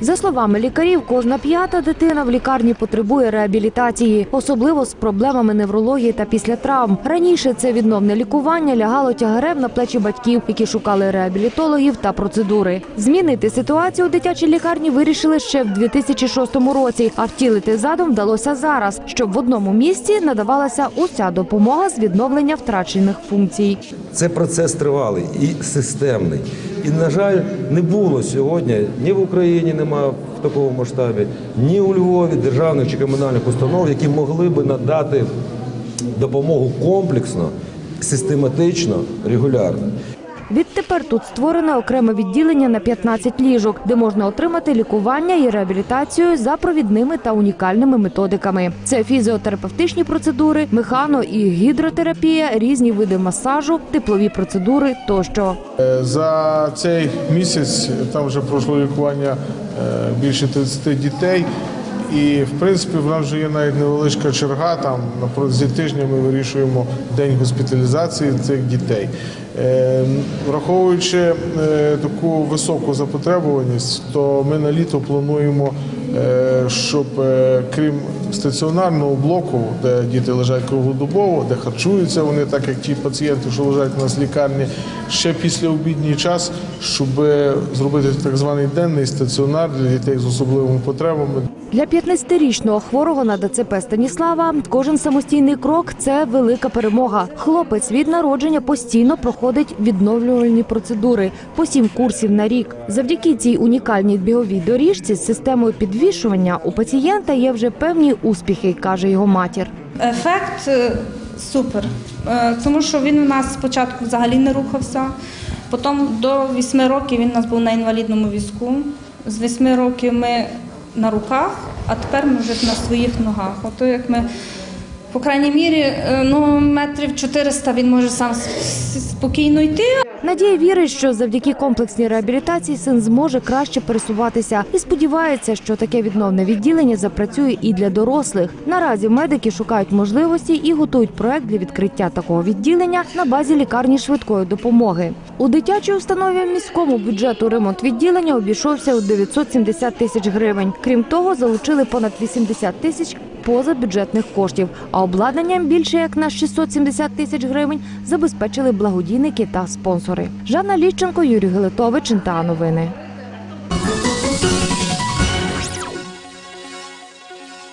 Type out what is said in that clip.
За словами лікарів, кожна п'ята дитина в лікарні потребує реабілітації, особливо з проблемами неврології та після травм. Раніше це відновне лікування лягало тягарем на плечі батьків, які шукали реабілітологів та процедури. Змінити ситуацію у дитячій лікарні вирішили ще в 2006 році, а втілити задум вдалося зараз, щоб в одному місці надавалася уся допомога з відновлення втрачених функцій. Це процес тривалий і системний. І, на жаль, не було сьогодні ні в Україні немає в такому масштабі, ні у Львові державних чи комунальних установ, які могли би надати допомогу комплексно, систематично, регулярно. Відтепер тут створене окреме відділення на 15 ліжок, де можна отримати лікування і реабілітацію за провідними та унікальними методиками. Це фізіотерапевтичні процедури, механо і гідротерапія, різні види масажу, теплові процедури тощо. Е, За цей місяць там вже пройшло лікування е, більше 30 дітей. І в принципі в нас вже є навіть невеличка черга. Там на протязі тижня ми вирішуємо день госпіталізації цих дітей. Е, Враховуючи е, таку високу запотребуваність, то ми на літо плануємо, щоб е, крім стаціонарного блоку, де діти лежать круглодобово, де харчуються вони, так як ті пацієнти, що лежать у нас в лікарні, ще після обідній час, щоб зробити так званий денний стаціонар для дітей з особливими потребами. Для 15-річного хворого на ДЦП Станіслава кожен самостійний крок це велика перемога. Хлопець від народження постійно проходить відновлювальні процедури по сім курсів на рік. Завдяки цій унікальній біговій доріжці з системою підвішування у пацієнта є вже певні успіхи, каже його матір. Ефект е, супер, Е, тому що він у нас спочатку взагалі не рухався. Потім до 8 років він у нас був на інвалідному візку. З 8 років ми на руках, а тепер ми вже на своїх ногах. Ото як ми, по крайній мірі, е, ну, метрів 400 він може сам спокійно йти, Надія вірить, що завдяки комплексній реабілітації син зможе краще пересуватися і сподівається, що таке відновне відділення запрацює і для дорослих. Наразі медики шукають можливості і готують проект для відкриття такого відділення на базі лікарні швидкої допомоги. У дитячій установі міському бюджету ремонт відділення обійшовся у 970 тисяч гривень. Крім того, залучили понад 80 тисяч позабюджетних коштів, а обладнанням більше як на 670 тисяч гривень забезпечили благодійники та спонсори. Жанна Ліщенко, Юрій Гелетович, НТА Новини.